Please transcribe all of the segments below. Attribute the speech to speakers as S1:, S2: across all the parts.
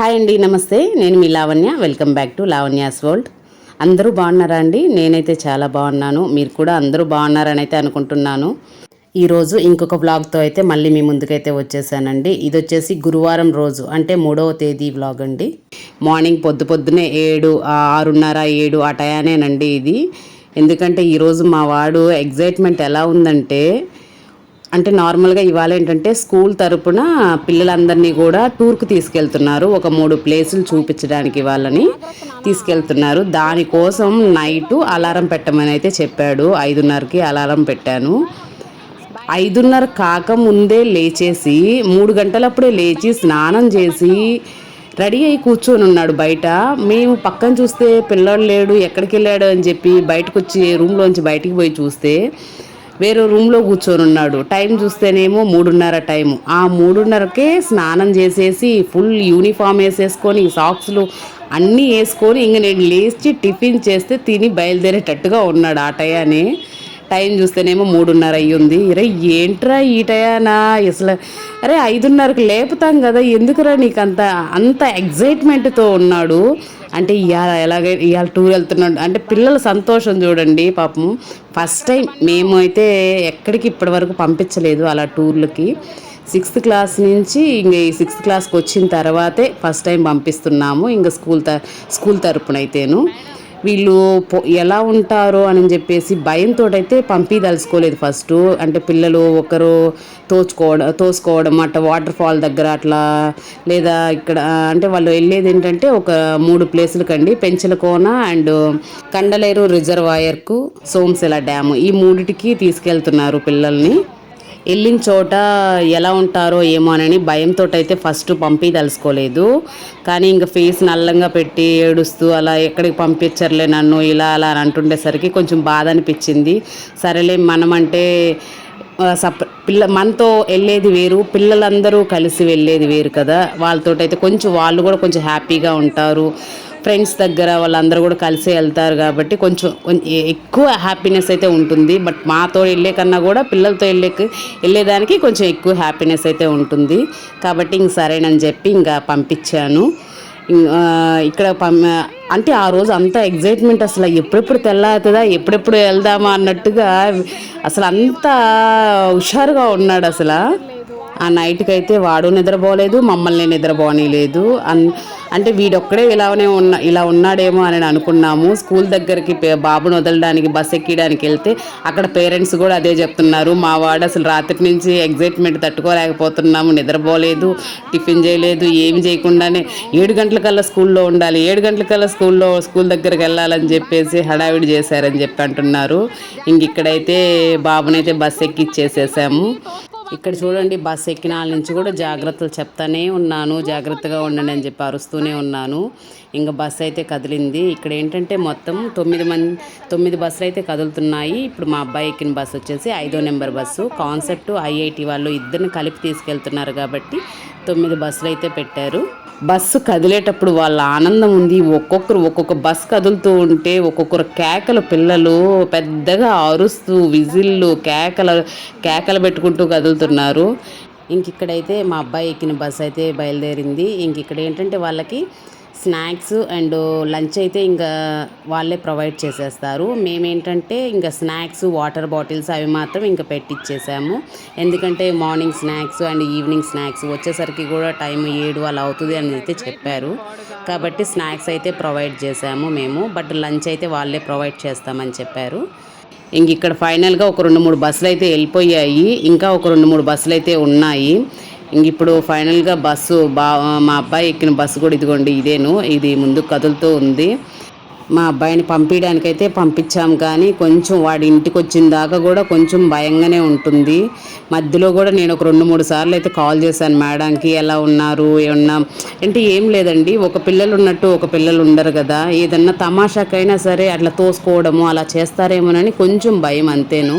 S1: Hi అండి నమస్తే. నేను మీ Lavanya. Welcome back to Lavanya's world అందరూ బాగున్నారా అండి? నేనైతే చాలా బాగున్నాను. మీరు కూడా అందరూ బాగున్నారని అయితే అనుకుంటున్నాను. ఈరోజు ఇంకొక వ్లాగ్తో అయితే మళ్ళీ మీ ముందుకైతే వచ్చేసానండి. ఇది వచ్చేసి గురువారం రోజు అంటే మూడవ తేదీ వ్లాగ్ అండి. మార్నింగ్ పొద్దు పొద్దునే ఏడు ఆరున్నర ఏడు ఆ టయానేనండి ఇది. ఎందుకంటే ఈరోజు మా వాడు ఎగ్జైట్మెంట్ ఎలా ఉందంటే అంటే నార్మల్గా ఇవాళ ఏంటంటే స్కూల్ తరపున పిల్లలందరినీ కూడా టూర్కి తీసుకెళ్తున్నారు. ఒక మూడు ప్లేసులు చూపించడానికి వాళ్ళని తీసుకెళ్తున్నారు. దానికోసం నైటు అలారం పెట్టమని అయితే చెప్పాడు. ఐదున్నరకి అలారం పెట్టాను. ఐదున్నర కాక ముందే లేచేసి మూడు గంటలప్పుడే లేచి స్నానం చేసి రెడీ అయి కూర్చొని ఉన్నాడు బయట. మేము పక్కన చూస్తే పిల్లోడు లేడు ఎక్కడికి వెళ్ళాడు అని చెప్పి బయటకు వచ్చి రూమ్లోంచి బయటికి పోయి చూస్తే వేరే రూమ్లో కూర్చొని ఉన్నాడు టైం చూస్తేనేమో మూడున్నర టైము. ఆ మూడున్నరకే స్నానం చేసేసి ఫుల్ యూనిఫామ్ వేసేసుకొని సాక్స్లు అన్నీ వేసుకొని ఇంక నేను లేచి టిఫిన్ చేస్తే తిని బయలుదేరేటట్టుగా ఉన్నాడు ఆ టయాన్ని టైం చూస్తేనేమో మూడున్నర అయ్యింది. రే ఏంట్రా ఈ టయానా? అసలు అరే ఐదున్నరకు లేపుతాం కదా ఎందుకురా నీకు అంత అంత ఎగ్జైట్మెంట్తో ఉన్నాడు? అంటే ఇవాళ ఎలాగే ఇవాళ టూర్ వెళ్తున్నాడు అంటే పిల్లల సంతోషం చూడండి పాపం ఫస్ట్ టైం మేము అయితే ఎక్కడికి ఇప్పటివరకు పంపించలేదు అలా టూర్లకి. సిక్స్త్ క్లాస్ నుంచి ఇంక ఈ సిక్స్త్ క్లాస్కి వచ్చిన తర్వాతే ఫస్ట్ టైం పంపిస్తున్నాము. ఇంకా స్కూల్ త స్కూల్ తరపున అయితేను వీళ్ళు ఎలా ఉంటారో అని చెప్పేసి భయంతో అయితే పంపిదలుచుకోలేదు ఫస్ట్. అంటే పిల్లలు ఒకరు తోచుకోవడం తోసుకోవడం అట్ట వాటర్ ఫాల్ దగ్గర అట్లా లేదా ఇక్కడ అంటే వాళ్ళు వెళ్ళేది ఏంటంటే ఒక మూడు ప్లేసులకండి పెంచలకోన అండ్ కండలేరు రిజర్వాయర్కు సోమశిల డ్యాము. ఈ మూడిటికి తీసుకెళ్తున్నారు పిల్లల్ని. వెళ్ళిన చోట ఎలా ఉంటారో ఏమోనని భయంతో అయితే ఫస్ట్ పంపించదలుచుకోలేదు కానీ ఇంకా ఫేస్ నల్లంగా పెట్టి ఏడుస్తూ అలా ఎక్కడికి పంపించర్లే నన్ను ఇలా అలా అని అంటుండేసరికి కొంచెం బాధ అనిపించింది. సరేలే మనమంటే సప పిల్ల మనతో వెళ్ళేది వేరు పిల్లలందరూ కలిసి వెళ్ళేది వేరు కదా. వాళ్ళతో అయితే కొంచెం వాళ్ళు కూడా కొంచెం హ్యాపీగా ఉంటారు. ఫ్రెండ్స్ దగ్గర వాళ్ళందరూ కూడా కలిసి వెళ్తారు కాబట్టి కొంచెం ఎక్కువ హ్యాపీనెస్ అయితే ఉంటుంది. బట్ మాతో వెళ్ళే కన్నా కూడా పిల్లలతో వెళ్ళే వెళ్ళేదానికి కొంచెం ఎక్కువ హ్యాపీనెస్ అయితే ఉంటుంది. కాబట్టి ఇంక సరేనని చెప్పి ఇంకా పంపించాను. ఇక్కడ పం అంటే ఆ రోజు అంత ఎగ్జైట్మెంట్ అసలు ఎప్పుడెప్పుడు తెల్లారుతుందా ఎప్పుడెప్పుడు వెళ్దామా అన్నట్టుగా అసలు అంత హుషారుగా ఉన్నాడు అసలు. ఆ నైట్కి అయితే వాడు నిద్రపోలేదు మమ్మల్ని నిద్రపోనీలేదు. అన్ అంటే వీడొక్కడే ఇలానే ఉన్న ఇలా ఉన్నాడేమో అని అనుకున్నాము. స్కూల్ దగ్గరికి బాబును వదలడానికి బస్ ఎక్కడానికి వెళ్తే అక్కడ పేరెంట్స్ కూడా అదే చెప్తున్నారు. మా వాడు అసలు రాత్రి నుంచి ఎగ్జైట్మెంట్ తట్టుకోలేకపోతున్నాము నిద్రపోలేదు టిఫిన్ చేయలేదు ఏమి చేయకుండానే ఏడు గంటలకల్లా స్కూల్లో ఉండాలి ఏడు గంటలకల్లా స్కూల్లో స్కూల్ దగ్గరికి వెళ్ళాలని చెప్పేసి హడావిడి చేశారని చెప్పి అంటున్నారు. ఇంక ఇక్కడైతే బాబునైతే బస్ ఎక్కిచ్చేసేసాము. ఇక్కడ చూడండి బస్సు ఎక్కిన వాళ్ళ నుంచి కూడా జాగ్రత్తలు చెప్తానే ఉన్నాను. జాగ్రత్తగా ఉండండి అని చెప్పి అరుస్తూనే ఉన్నాను. ఇంకా బస్సు అయితే కదిలింది. ఇక్కడ ఏంటంటే మొత్తం తొమ్మిది మంది తొమ్మిది బస్సులు అయితే కదులుతున్నాయి. ఇప్పుడు మా అబ్బాయి ఎక్కిన బస్సు వచ్చేసి ఐదో నెంబర్ బస్సు. కాన్సెప్ట్ ఐఐటి వాళ్ళు ఇద్దరిని కలిపి తీసుకెళ్తున్నారు కాబట్టి తొమ్మిది బస్సులు అయితే పెట్టారు. బస్సు కదిలేటప్పుడు వాళ్ళ ఆనందం ఉంది. ఒక్కొక్కరు ఒక్కొక్క బస్సు కదులుతూ ఉంటే ఒక్కొక్కరు కేకలు పిల్లలు పెద్దగా అరుస్తూ విజిల్లు కేకలు కేకలు పెట్టుకుంటూ కదులుతున్నారు. ఇంక ఇక్కడైతే మా అబ్బాయి ఎక్కిన బస్సు అయితే బయలుదేరింది. ఇంక ఇక్కడ ఏంటంటే వాళ్ళకి స్నాక్స్ అండ్ లంచ్ అయితే ఇంకా వాళ్ళే ప్రొవైడ్ చేసేస్తారు. మేమేంటంటే ఇంకా స్నాక్స్ వాటర్ బాటిల్స్ అవి మాత్రం ఇంకా పెట్టిచ్చేసాము. ఎందుకంటే morning snacks and evening snacks వచ్చేసరికి కూడా టైం ఏడు అలా అవుతుంది అని అయితే చెప్పారు. కాబట్టి స్నాక్స్ అయితే ప్రొవైడ్ చేసాము మేము. బట్ లంచ్ అయితే వాళ్ళే ప్రొవైడ్ చేస్తామని చెప్పారు. ఇంక ఇక్కడ ఫైనల్గా ఒక రెండు మూడు బస్సులు అయితే వెళ్ళిపోయాయి. ఇంకా ఒక రెండు మూడు బస్సులు అయితే ఉన్నాయి. ఇంక ఇప్పుడు ఫైనల్గా బస్సు బా మా అబ్బాయి ఎక్కిన బస్సు కూడా ఇదిగోండి ఇదేను. ఇది ముందు కదులుతూ ఉంది. మా అబ్బాయిని పంపించడానికైతే పంపించాం కానీ కొంచెం వాడి ఇంటికి వచ్చిన దాకా కూడా కొంచెం భయంగానే ఉంటుంది. మధ్యలో కూడా నేను ఒక రెండు మూడు సార్లు అయితే కాల్ చేశాను మేడంకి ఎలా ఉన్నారు? ఏమన్నా? అంటే ఏం లేదండి. ఒక పిల్లలు ఉన్నట్టు ఒక పిల్లలు ఉండరు కదా. ఏదన్నా తమాషాకైనా సరే అట్లా తోసుకోవడము అలా చేస్తారేమోనని కొంచెం భయం అంతేను.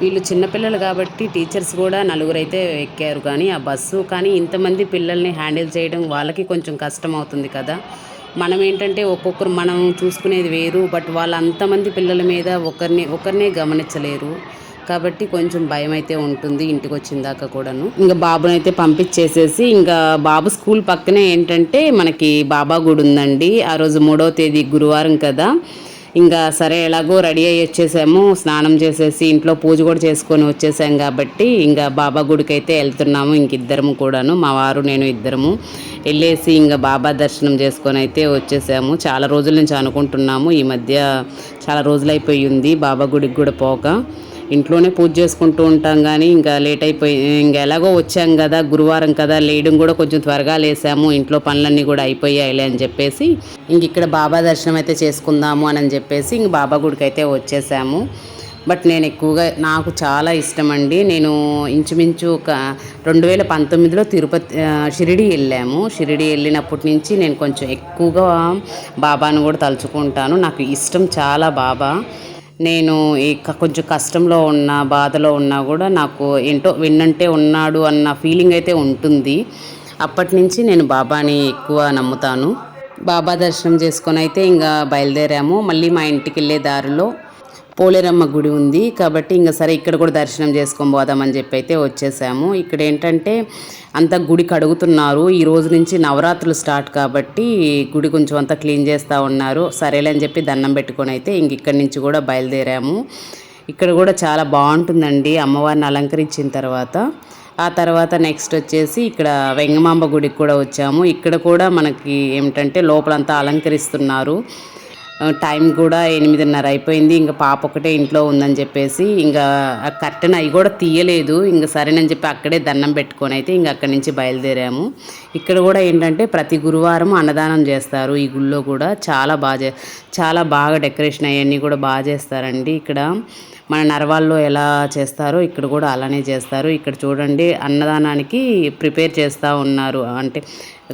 S1: వీళ్ళు చిన్నపిల్లలు కాబట్టి టీచర్స్ కూడా నలుగురు అయితే ఎక్కారు కానీ ఆ బస్సు కానీ ఇంతమంది పిల్లల్ని హ్యాండిల్ చేయడం వాళ్ళకి కొంచెం కష్టం అవుతుంది కదా. మనం ఏంటంటే ఒక్కొక్కరు మనం చూసుకునేది వేరు బట్ వాళ్ళ అంతమంది పిల్లల మీద ఒకరిని ఒకరినే గమనించలేరు. కాబట్టి కొంచెం భయం అయితే ఉంటుంది ఇంటికి వచ్చిన దాకా కూడాను. ఇంకా బాబునైతే పంపించేసేసి ఇంకా బాబు స్కూల్ పక్కనే ఏంటంటే మనకి బాబా గుడి ఉందండి. ఆ రోజు మూడవ తేదీ గురువారం కదా. ఇంకా సరే ఎలాగో రెడీ అయ్యి వచ్చేసాము. స్నానం చేసేసి ఇంట్లో పూజ కూడా చేసుకొని వచ్చేసాం కాబట్టి ఇంకా బాబా గుడికి అయితే వెళ్తున్నాము ఇంక ఇద్దరము కూడాను. మా వారు నేను ఇద్దరము వెళ్ళేసి ఇంకా బాబా దర్శనం చేసుకొని అయితే వచ్చేసాము. చాలా రోజుల నుంచి అనుకుంటున్నాము ఈ మధ్య చాలా రోజులైపోయింది బాబా గుడికి కూడా పోక. ఇంట్లోనే పూజ చేసుకుంటూ ఉంటాం కానీ ఇంకా లేట్ అయిపోయి ఇంకా ఎలాగో వచ్చాం కదా గురువారం కదా లేయడం కూడా కొంచెం త్వరగా లేసాము ఇంట్లో పనులన్నీ కూడా అయిపోయాయిలే అని చెప్పేసి ఇంక ఇక్కడ బాబా దర్శనం అయితే చేసుకుందాము అని చెప్పేసి ఇంక బాబా గుడికి అయితే వచ్చేసాము. బట్ నేను ఎక్కువగా నాకు చాలా ఇష్టం అండి. నేను ఇంచుమించు ఒక రెండు వేల పంతొమ్మిదిలో తిరుపతి షిరిడి వెళ్ళాము. షిరిడి వెళ్ళినప్పటి నుంచి నేను కొంచెం ఎక్కువగా బాబాను కూడా తలుచుకుంటాను. నాకు ఇష్టం చాలా బాబా. నేను ఈ కొంచెం కష్టంలో ఉన్నా బాధలో ఉన్నా కూడా నాకు ఏంటో విన్నంటే ఉన్నాడు అన్న ఫీలింగ్ అయితే ఉంటుంది. అప్పటి నుంచి నేను బాబాని ఎక్కువ నమ్ముతాను. బాబా దర్శనం చేసుకొని అయితే ఇంకా బయలుదేరాము. మళ్ళీ మా ఇంటికి వెళ్ళే దారిలో పోలేరమ్మ గుడి ఉంది. కాబట్టి ఇంకా సరే ఇక్కడ కూడా దర్శనం చేసుకొని పోదామని చెప్పి అయితే వచ్చేసాము. ఇక్కడ ఏంటంటే అంతా గుడి కడుగుతున్నారు. ఈ రోజు నుంచి నవరాత్రులు స్టార్ట్ కాబట్టి గుడి కొంచెం అంతా క్లీన్ చేస్తూ ఉన్నారు. సరేలే అని చెప్పి దండం పెట్టుకొని అయితే ఇంక ఇక్కడి నుంచి కూడా బయలుదేరాము. ఇక్కడ కూడా చాలా బాగుంటుందండి. అమ్మవారిని అలంకరించిన తర్వాత. ఆ తర్వాత నెక్స్ట్ వచ్చేసి ఇక్కడ వెంగమాంబ గుడికి కూడా వచ్చాము. ఇక్కడ కూడా మనకి ఏమిటంటే లోపలంతా అలంకరిస్తున్నారు. టైం కూడా ఎనిమిదిన్నర అయిపోయింది. ఇంకా పాప ఒకటే ఇంట్లో ఉందని చెప్పేసి ఇంకా ఆ కర్టెన్ అవి కూడా తీయలేదు. ఇంకా సరేనని చెప్పి అక్కడే దండం పెట్టుకొని అయితే ఇంకా అక్కడి నుంచి బయలుదేరాము. ఇక్కడ కూడా ఏంటంటే ప్రతి గురువారం అన్నదానం చేస్తారు ఈ గుళ్ళో కూడా. చాలా బాగా చే- చాలా బాగా డెకరేషన్ అవన్నీ కూడా బాగా చేస్తారండి ఇక్కడ. మన నరవాల్లో ఎలా చేస్తారో ఇక్కడ కూడా అలానే చేస్తారు. ఇక్కడ చూడండి అన్నదానానికి ప్రిపేర్ చేస్తూ ఉన్నారు. అంటే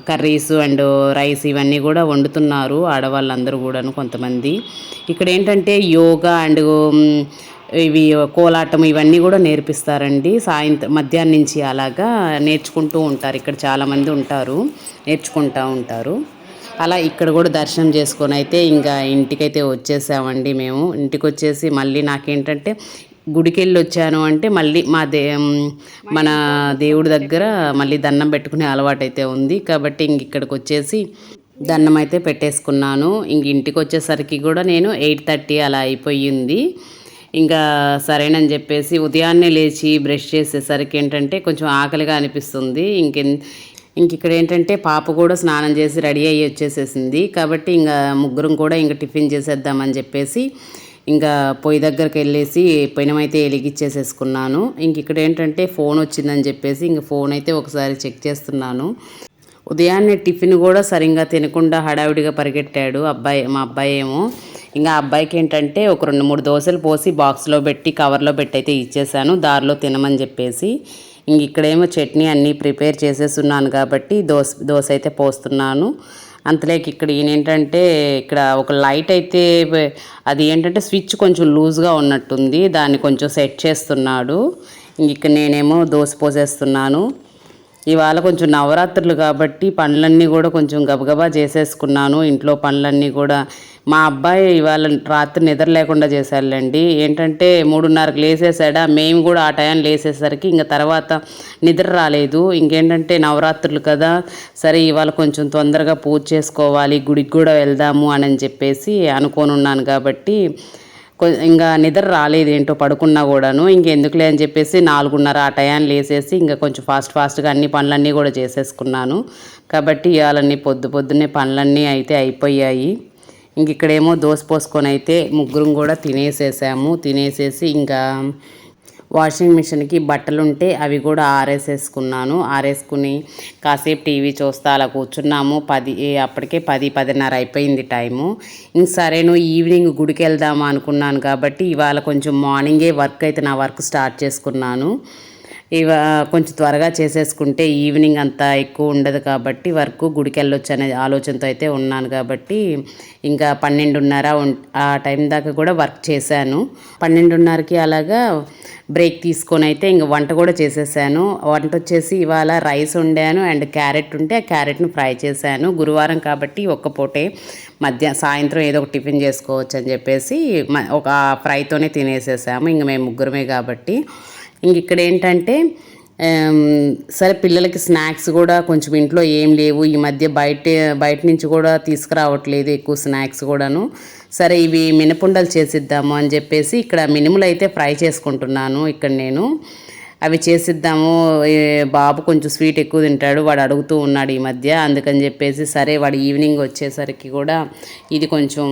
S1: కర్రీస్ అండ్ రైస్ ఇవన్నీ కూడా వండుతున్నారు ఆడవాళ్ళందరూ కూడాను కొంతమంది. ఇక్కడ ఏంటంటే యోగా అండ్ ఇవి కోలాటం ఇవన్నీ కూడా నేర్పిస్తారండి. సాయంత్రం మధ్యాహ్నం నుంచి అలాగా నేర్చుకుంటూ ఉంటారు. ఇక్కడ చాలామంది ఉంటారు నేర్చుకుంటూ ఉంటారు. అలా ఇక్కడ కూడా దర్శనం చేసుకొని అయితే ఇంకా ఇంటికైతే వచ్చేసామండి మేము. ఇంటికి వచ్చేసి మళ్ళీ నాకేంటంటే గుడికి వెళ్ళి వచ్చాను అంటే మళ్ళీ మా దే మన దేవుడి దగ్గర మళ్ళీ దండం పెట్టుకునే అలవాటు అయితే ఉంది. కాబట్టి ఇంక ఇక్కడికి వచ్చేసి దండం అయితే పెట్టేసుకున్నాను. ఇంక ఇంటికి వచ్చేసరికి కూడా నేను ఎయిట్ థర్టీ అలా అయిపోయింది. ఇంకా సరేనని చెప్పేసి ఉదయాన్నే లేచి బ్రష్ చేసేసరికి ఏంటంటే కొంచెం ఆకలిగా అనిపిస్తుంది. ఇంకెన్ ఇంక ఇక్కడ ఏంటంటే పాప కూడా స్నానం చేసి రెడీ అయ్యి వచ్చేసేసింది. కాబట్టి ఇంకా ముగ్గురం కూడా ఇంకా టిఫిన్ చేసేద్దామని చెప్పేసి ఇంకా పొయ్యి దగ్గరికి వెళ్ళేసి పెనమైతే వెలిగిచ్చేసేసుకున్నాను ఇంక ఇక్కడ ఏంటంటే ఫోన్ వచ్చిందని చెప్పేసి ఇంక ఫోన్ అయితే ఒకసారి చెక్ చేస్తున్నాను. ఉదయాన్నే టిఫిన్ కూడా సరిగ్గా తినకుండా హడావిడిగా పరిగెట్టాడు అబ్బాయి మా అబ్బాయి ఏమో. ఇంకా అబ్బాయికి ఏంటంటే ఒక రెండు మూడు దోశలు పోసి బాక్స్లో పెట్టి కవర్లో పెట్టి అయితే ఇచ్చేసాను. దారిలో తినమని చెప్పేసి ఇంక ఇక్కడేమో చట్నీ అన్నీ ప్రిపేర్ చేసేస్తున్నాను కాబట్టి దోశ దోశ అయితే పోస్తున్నాను. అంతలేక ఇక్కడ ఏంటంటే ఇక్కడ ఒక లైట్ అయితే అది ఏంటంటే స్విచ్ కొంచెం లూజ్గా ఉన్నట్టుంది. దాన్ని కొంచెం సెట్ చేస్తున్నాడు. ఇంక ఇక్కడ నేనేమో దోశ పోసేస్తున్నాను. ఇవాళ కొంచెం నవరాత్రులు కాబట్టి పనులన్నీ కూడా కొంచెం గబగబా చేసేసుకున్నాను. ఇంట్లో పనులన్నీ కూడా మా అబ్బాయి ఇవాళ రాత్రి నిద్ర లేకుండా చేశాడులేండి. ఏంటంటే మూడున్నరకు లేసేసాడా? మేము కూడా ఆ టైం లేసేసరికి ఇంకా తర్వాత నిద్ర రాలేదు. ఇంకేంటంటే నవరాత్రులు కదా. సరే ఇవాళ కొంచెం తొందరగా పూజ చేసుకోవాలి. గుడికి కూడా వెళ్దాము అని చెప్పేసి అనుకోనున్నాను కాబట్టి ఇంకా నిద్ర రాలేదు ఏంటో పడుకున్నా కూడాను ఇంకెందుకులే అని చెప్పేసి నాలుగున్నర ఆ టయాన్ని లేసేసి ఇంకా కొంచెం ఫాస్ట్ ఫాస్ట్గా అన్ని పనులన్నీ కూడా చేసేసుకున్నాను. కాబట్టి ఇవాళన్నీ పొద్దు పొద్దున్నే పనులన్నీ అయితే అయిపోయాయి. ఇంక ఇక్కడేమో దోశ పోసుకొని అయితే ముగ్గురం కూడా తినేసేసాము. తినేసేసి ఇంకా వాషింగ్ మిషన్కి బట్టలు ఉంటే అవి కూడా ఆరేసేసుకున్నాను. ఆరేసుకుని కాసేపు టీవీ చూస్తా అలా కూర్చున్నాము. పది అప్పటికే పది పదిన్నర అయిపోయింది టైము. ఇంక సరే నువ్వు ఈవినింగ్ గుడికి వెళ్దాము అనుకున్నాను కాబట్టి ఇవాళ కొంచెం మార్నింగే వర్క్ అయితే నా వర్క్ స్టార్ట్ చేసుకున్నాను. ఇవ కొంచెం త్వరగా చేసేసుకుంటే ఈవినింగ్ అంతా ఎక్కువ ఉండదు కాబట్టి వర్క్ గుడికి వెళ్ళొచ్చు అనే ఆలోచనతో అయితే ఉన్నాను కాబట్టి ఇంకా పన్నెండున్నర ఆ టైం దాకా కూడా వర్క్ చేశాను. పన్నెండున్నరకి అలాగా బ్రేక్ తీసుకొని అయితే ఇంక వంట కూడా చేసేసాను. వంట వచ్చేసి ఇవాళ రైస్ వండాను అండ్ క్యారెట్ ఉంటే ఆ క్యారెట్ను ఫ్రై చేశాను. గురువారం కాబట్టి ఒక్క పూటే మధ్య సాయంత్రం ఏదో ఒక టిఫిన్ చేసుకోవచ్చు అని చెప్పేసి ఒక ఫ్రైతోనే తినేసేసాము. ఇంక మేము ముగ్గురమే కాబట్టి ఇంక ఇక్కడ ఏంటంటే సరే పిల్లలకి స్నాక్స్ కూడా కొంచెం ఇంట్లో ఏం లేవు. ఈ మధ్య బయట బయట నుంచి కూడా తీసుకురావట్లేదు ఎక్కువ స్నాక్స్ కూడాను. సరే ఇవి మినపుండలు చేసిద్దాము అని చెప్పేసి ఇక్కడ మినుములు అయితే ఫ్రై చేసుకుంటున్నాను ఇక్కడ నేను. అవి చేసిద్దాము బాబు కొంచెం స్వీట్ ఎక్కువ తింటాడు వాడు అడుగుతూ ఉన్నాడు ఈ మధ్య అందుకని చెప్పేసి సరే వాడు ఈవినింగ్ వచ్చేసరికి కూడా ఇది కొంచెం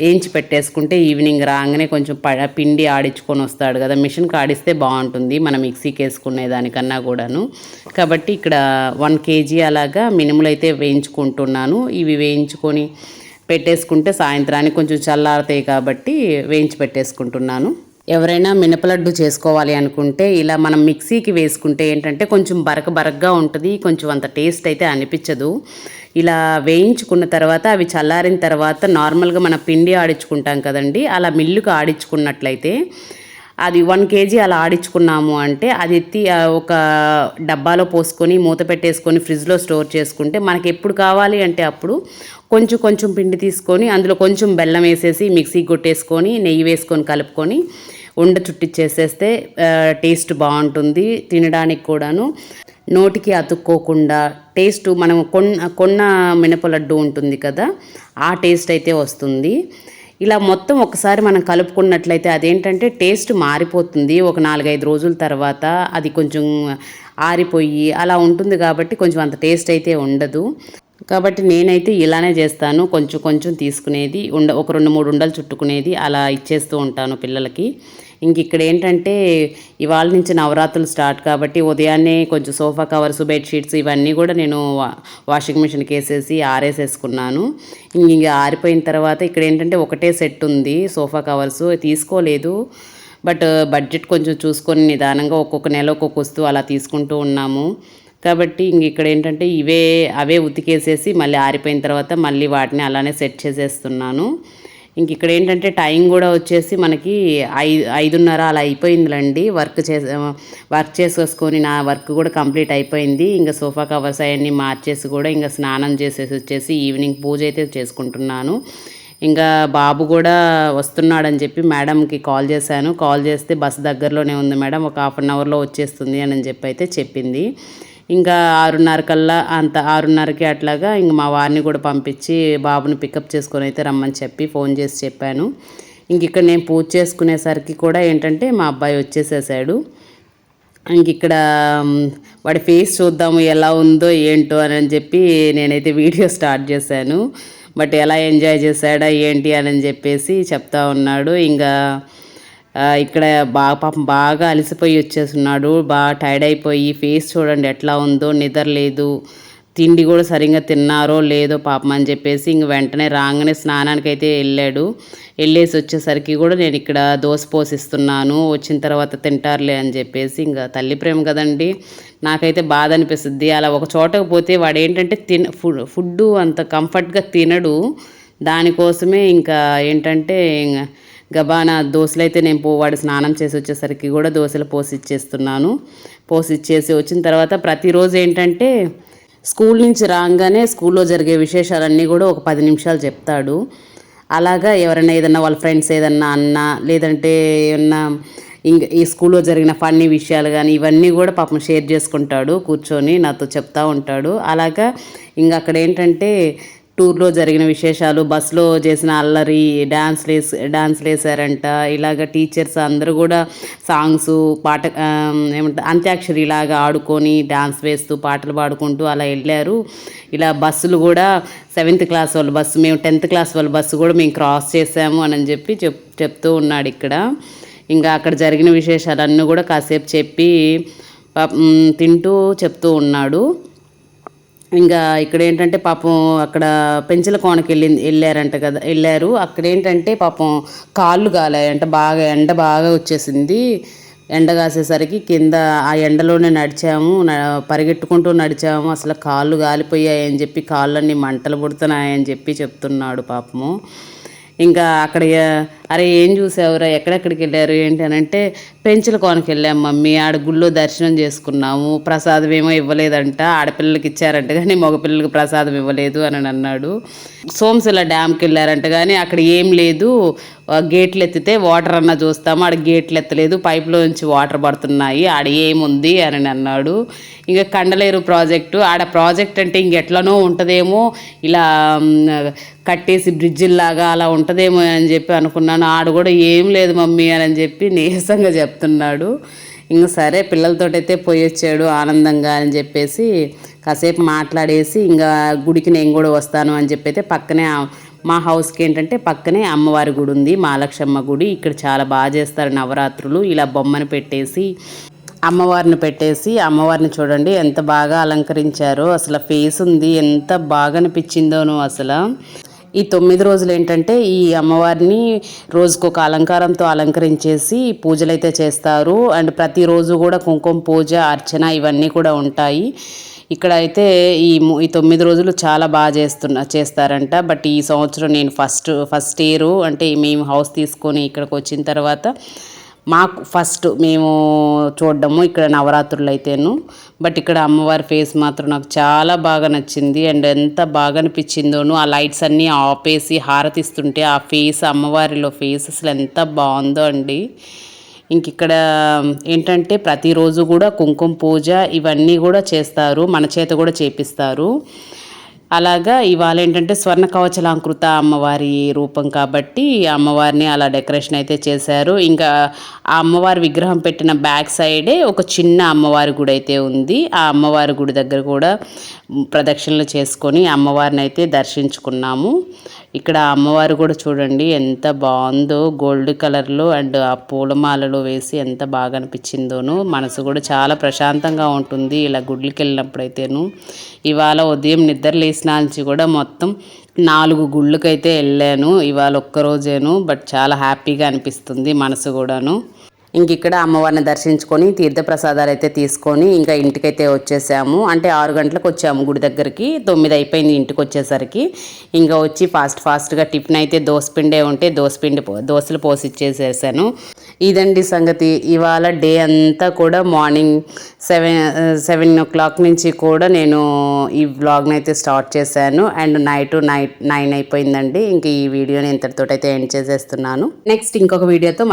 S1: వేయించి పెట్టేసుకుంటే ఈవినింగ్ రాగానే కొంచెం ప పిండి ఆడించుకొని వస్తాడు కదా మిషన్కి ఆడిస్తే బాగుంటుంది మనం మిక్సీకి వేసుకునే దానికన్నా కూడాను. కాబట్టి ఇక్కడ వన్ కేజీ అలాగా మినుములు అయితే వేయించుకుంటున్నాను. ఇవి వేయించుకొని పెట్టేసుకుంటే సాయంత్రానికి కొంచెం చల్లారుతాయి కాబట్టి వేయించి పెట్టేసుకుంటున్నాను. ఎవరైనా మినపలడ్డు చేసుకోవాలి అనుకుంటే ఇలా మనం మిక్సీకి వేసుకుంటే ఏంటంటే కొంచెం బరక బరకగా ఉంటుంది కొంచెం అంత టేస్ట్ అయితే అనిపించదు. ఇలా వేయించుకున్న తర్వాత అవి చల్లారిన తర్వాత నార్మల్గా మన పిండి ఆడించుకుంటాం కదండి అలా మిల్లుకు ఆడించుకున్నట్లయితే అది వన్ కేజీ అలా ఆడించుకున్నాము అంటే అది ఎత్తి ఒక డబ్బాలో పోసుకొని మూత పెట్టేసుకొని ఫ్రిడ్జ్లో స్టోర్ చేసుకుంటే మనకి ఎప్పుడు కావాలి అంటే అప్పుడు కొంచెం కొంచెం పిండి తీసుకొని అందులో కొంచెం బెల్లం వేసేసి మిక్సీ కొట్టేసుకొని నెయ్యి వేసుకొని కలుపుకొని ఉండ చుట్టి చేసేస్తే టేస్ట్ బాగుంటుంది తినడానికి కూడాను. నోటికి అతుక్కోకుండా టేస్ట్ మనం కొన్న కొన్న మినప లడ్డు ఉంటుంది కదా ఆ టేస్ట్ అయితే వస్తుంది. ఇలా మొత్తం ఒకసారి మనం కలుపుకున్నట్లయితే అదేంటంటే టేస్ట్ మారిపోతుంది ఒక నాలుగైదు రోజుల తర్వాత. అది కొంచెం ఆరిపోయి అలా ఉంటుంది కాబట్టి కొంచెం అంత టేస్ట్ అయితే ఉండదు. కాబట్టి నేనైతే ఇలానే చేస్తాను. కొంచెం కొంచెం తీసుకునేది ఉండ ఒక రెండు మూడు ఉండలు చుట్టుకునేది అలా ఇచ్చేస్తూ ఉంటాను పిల్లలకి. ఇంక ఇక్కడ ఏంటంటే ఇవాళ నుంచి నవరాత్రులు స్టార్ట్ కాబట్టి ఉదయాన్నే కొంచెం సోఫా కవర్స్ బెడ్షీట్స్ ఇవన్నీ కూడా నేను వా- వాషింగ్ మిషన్కి వేసేసి ఆరేసేసుకున్నాను. ఇంక ఇంక ఆరిపోయిన తర్వాత ఇక్కడ ఏంటంటే ఒకటే సెట్ ఉంది సోఫా కవర్స్ తీసుకోలేదు. బట్ బడ్జెట్ కొంచెం చూసుకొని నిదానంగా ఒక్కొక్క నెల ఒక్కొక్క వస్తువు అలా తీసుకుంటూ ఉన్నాము. కాబట్టి ఇంక ఇక్కడ ఏంటంటే ఇవే అవే ఉతికేసేసి మళ్ళీ ఆరిపోయిన తర్వాత మళ్ళీ వాటిని అలానే సెట్ చేసేస్తున్నాను. ఇంక ఇక్కడ ఏంటంటే టైం కూడా వచ్చేసి మనకి ఐదు ఐదున్నర అలా అయిపోయిందిలండి. వర్క్ చే వర్క్ చేసేసుకొని నా వర్క్ కూడా కంప్లీట్ అయిపోయింది. ఇంకా సోఫా కవర్స్ అవన్నీ మార్చేసి కూడా ఇంకా స్నానం చేసేసి వచ్చేసి ఈవినింగ్ పూజ అయితే చేసుకుంటున్నాను. ఇంకా బాబు కూడా వస్తున్నాడని చెప్పి మేడంకి కాల్ చేశాను. కాల్ చేస్తే బస్ దగ్గరలోనే ఉంది మేడం. ఒక హాఫ్ అన్ అవర్లో వచ్చేస్తుంది అని చెప్పి అయితే చెప్పింది. ఇంకా ఆరున్నర కల్లా అంత ఆరున్నరకి అట్లాగా ఇంక మా వారిని కూడా పంపించి బాబుని పికప్ చేసుకొని అయితే రమ్మని చెప్పి ఫోన్ చేసి చెప్పాను. ఇంక ఇక్కడ నేను పూజ చేసుకునేసరికి కూడా ఏంటంటే మా అబ్బాయి వచ్చేసేసాడు. ఇంక ఇక్కడ వాడి ఫేస్ చూద్దాము ఎలా ఉందో ఏంటో అని చెప్పి నేనైతే వీడియో స్టార్ట్ చేశాను. బట్ ఎలా ఎంజాయ్ చేశాడా ఏంటి అని చెప్పేసి చెప్తా ఉన్నాడు. ఇంకా ఇక్కడ బాగా పాపం బాగా అలసిపోయి వచ్చేస్తున్నాడు. బాగా టైర్డ్ అయిపోయి ఫేస్ చూడండి ఎట్లా ఉందో నిద్ర లేదు. తిండి కూడా సరిగ్గా తిన్నారో లేదో పాపం అని చెప్పేసి ఇంక వెంటనే రాగానే స్నానానికి అయితే వెళ్ళాడు. వెళ్ళేసి వచ్చేసరికి కూడా నేను ఇక్కడ దోశ పోసిస్తున్నాను. వచ్చిన తర్వాత తింటారులే అని చెప్పేసి ఇంకా తల్లి ప్రేమ కదండి. నాకైతే బాధ అనిపిస్తుంది. అలా ఒక చోటకు పోతే వాడు ఏంటంటే తిన ఫుడ్ ఫుడ్ అంత కంఫర్ట్గా తినడు. దానికోసమే ఇంకా ఏంటంటే ఇంకా గబానా దోశలు అయితే నేను పోవాడు స్నానం చేసి వచ్చేసరికి కూడా దోశలు పోసిచ్చేస్తున్నాను. పోసిచ్చేసి వచ్చిన తర్వాత ప్రతిరోజు ఏంటంటే స్కూల్ నుంచి రాగానే స్కూల్లో జరిగే విశేషాలన్నీ కూడా ఒక పది నిమిషాలు చెప్తాడు. అలాగా ఎవరైనా ఏదన్నా వాళ్ళ ఫ్రెండ్స్ ఏదన్నా అన్నా లేదంటే ఏమన్నా ఇంక ఈ స్కూల్లో జరిగిన ఫన్నీ విషయాలు కానీ ఇవన్నీ కూడా పాపం షేర్ చేసుకుంటాడు కూర్చొని నాతో చెప్తా ఉంటాడు. అలాగా ఇంక అక్కడ ఏంటంటే టూర్లో జరిగిన విశేషాలు బస్సులో చేసిన అల్లరి డ్యాన్స్ లేస్ డ్యాన్స్ వేసారంట ఇలాగ టీచర్స్ అందరూ కూడా సాంగ్స్ పాట ఏమంటారు అంత్యాక్షరి ఇలాగా ఆడుకొని డ్యాన్స్ వేస్తూ పాటలు పాడుకుంటూ అలా వెళ్ళారు. ఇలా బస్సులు కూడా సెవెంత్ క్లాస్ వాళ్ళ బస్సు మేము టెన్త్ క్లాస్ వాళ్ళ బస్సు కూడా మేము క్రాస్ చేసాము అని చెప్పి చెప్ చెప్తూ ఉన్నాడు ఇక్కడ. ఇంకా అక్కడ జరిగిన విశేషాలన్నీ కూడా కాసేపు చెప్పి తింటూ చెప్తూ ఉన్నాడు. ఇంకా ఇక్కడ ఏంటంటే పాపం అక్కడ పెంచల కోనకి వెళ్ళింది వెళ్ళారంట కదా వెళ్ళారు. అక్కడ ఏంటంటే పాపం కాళ్ళు కాలాయంట బాగా ఎండ బాగా వచ్చేసింది. ఎండ కాసేసరికి కింద ఆ ఎండలోనే నడిచాము న- పరిగెట్టుకుంటూ నడిచాము. అసలు కాళ్ళు కాలిపోయాయి అని చెప్పి కాళ్ళన్నీ మంటలు పుడుతున్నాయని చెప్పి చెప్తున్నాడు పాపము. ఇంకా అక్కడ అరే ఏం చూసావురా ఎక్కడెక్కడికి వెళ్ళారు ఏంటి అని అంటే పెంచుల కోనకి వెళ్ళాం మమ్మీ. ఆడ గుళ్ళో దర్శనం చేసుకున్నాము. ప్రసాదం ఏమో ఇవ్వలేదంట. ఆడపిల్లలకి ఇచ్చారంట కానీ మగపిల్లలకి ప్రసాదం ఇవ్వలేదు అని అన్నాడు. సోమశిల డ్యామ్కి వెళ్ళారంట కానీ అక్కడ ఏం లేదు. గేట్లు ఎత్తితే వాటర్ అన్న చూస్తాము. ఆడ గేట్లు ఎత్తలేదు. పైప్లో నుంచి వాటర్ పడుతున్నాయి. ఆడ ఏముంది అని అన్నాడు. ఇంకా కండలేరు ప్రాజెక్టు. ఆడ ప్రాజెక్ట్ అంటే ఇంకెట్లనో ఉంటుందేమో. ఇలా కట్టేసి బ్రిడ్జిల్లాగా అలా ఉంటుందేమో అని చెప్పి అనుకున్నాను. ఆడ కూడా ఏం లేదు మమ్మీ అని చెప్పి నీరసంగా చెప్తున్నాడు. ఇంకా సరే పిల్లలతోటైతే పోయి వచ్చాడు ఆనందంగా అని చెప్పేసి కాసేపు మాట్లాడేసి ఇంకా గుడికి నేను కూడా వస్తాను అని చెప్పి అయితే పక్కనే మా హౌస్కి ఏంటంటే పక్కనే అమ్మవారి గుడి ఉంది మహాలక్ష్మ గుడి. ఇక్కడ చాలా బాగా చేస్తారు నవరాత్రులు. ఇలా బొమ్మను పెట్టేసి అమ్మవారిని పెట్టేసి అమ్మవారిని చూడండి ఎంత బాగా అలంకరించారో. అసలు ఫేస్ ఉంది ఎంత బాగా అనిపించిందోనో అసలు. ఈ తొమ్మిది రోజులు ఏంటంటే ఈ అమ్మవారిని రోజుకొక అలంకారంతో అలంకరించేసి పూజలు అయితే చేస్తారు. అండ్ ప్రతిరోజు కూడా కుంకుమ పూజ అర్చన ఇవన్నీ కూడా ఉంటాయి. ఇక్కడ అయితే ఈ ఈ తొమ్మిది రోజులు చాలా బాగా చేస్తున్న చేస్తారంట. బట్ ఈ సంవత్సరం నేను ఫస్ట్ ఫస్ట్ ఇయర్ అంటే మేము హౌస్ తీసుకొని ఇక్కడికి వచ్చిన తర్వాత మాకు ఫస్ట్ మేము చూడడము ఇక్కడ నవరాత్రులు అయితేను బట్ ఇక్కడ అమ్మవారి ఫేస్ మాత్రం నాకు చాలా బాగా నచ్చింది. అండ్ ఎంత బాగా అనిపించిందోను ఆ లైట్స్ అన్నీ ఆపేసి హారతిస్తుంటే ఆ ఫేస్ అమ్మవారిలో ఫేస్ అసలు ఎంత బాగుందో అండి. ఇంక ఇక్కడ ఏంటంటే ప్రతిరోజు కూడా కుంకుమ పూజ ఇవన్నీ కూడా చేస్తారు మన చేత కూడా చేపిస్తారు. అలాగా ఇవాళ ఏంటంటే స్వర్ణ కవచలాంకృత అమ్మవారి రూపం కాబట్టి అమ్మవారిని అలా డెకరేషన్ అయితే చేశారు. ఇంకా ఆ అమ్మవారి విగ్రహం పెట్టిన బ్యాక్ సైడే ఒక చిన్న అమ్మవారి గుడి అయితే ఉంది. ఆ అమ్మవారి గుడి దగ్గర కూడా ప్రదక్షిణలు చేసుకొని అమ్మవారిని అయితే దర్శించుకున్నాము. ఇక్కడ అమ్మవారు కూడా చూడండి ఎంత బాగుందో గోల్డ్ కలర్లో అండ్ ఆ పూలమాలలో వేసి ఎంత బాగా అనిపించిందోను. మనసు కూడా చాలా ప్రశాంతంగా ఉంటుంది ఇలా గుడ్లకి వెళ్ళినప్పుడైతేను. ఇవాళ ఉదయం నిద్ర లేసిన నుంచి కూడా మొత్తం నాలుగు గుళ్ళకైతే వెళ్ళాను. ఇవాళ ఒక్కరోజేను బట్ చాలా హ్యాపీగా అనిపిస్తుంది మనసు కూడాను. ఇంక ఇక్కడ అమ్మవారిని దర్శించుకొని తీర్థప్రసాదాలు అయితే తీసుకొని ఇంకా ఇంటికైతే వచ్చేసాము. అంటే ఆరు గంటలకు వచ్చాము గుడి దగ్గరికి. తొమ్మిది అయిపోయింది ఇంటికి వచ్చేసరికి. ఇంకా వచ్చి ఫాస్ట్ ఫాస్ట్గా టిఫిన్ అయితే దోసపిండే ఉంటే దోసపిండి పో- దోశలు పోసి ఇచ్చేసేసాను ఇదండి సంగతి. ఇవాళ డే అంతా కూడా morning seven seven o'clock నుంచి కూడా నేను ఈ వ్లాగ్ని అయితే స్టార్ట్ చేశాను. అండ్ నైట్ నైట్ నైన్ అయిపోయిందండి. ఇంక ఈ వీడియోని ఇంతటితో అయితే ఎండ్ చేసేస్తున్నాను. నెక్స్ట్ ఇంకొక వీడియోతో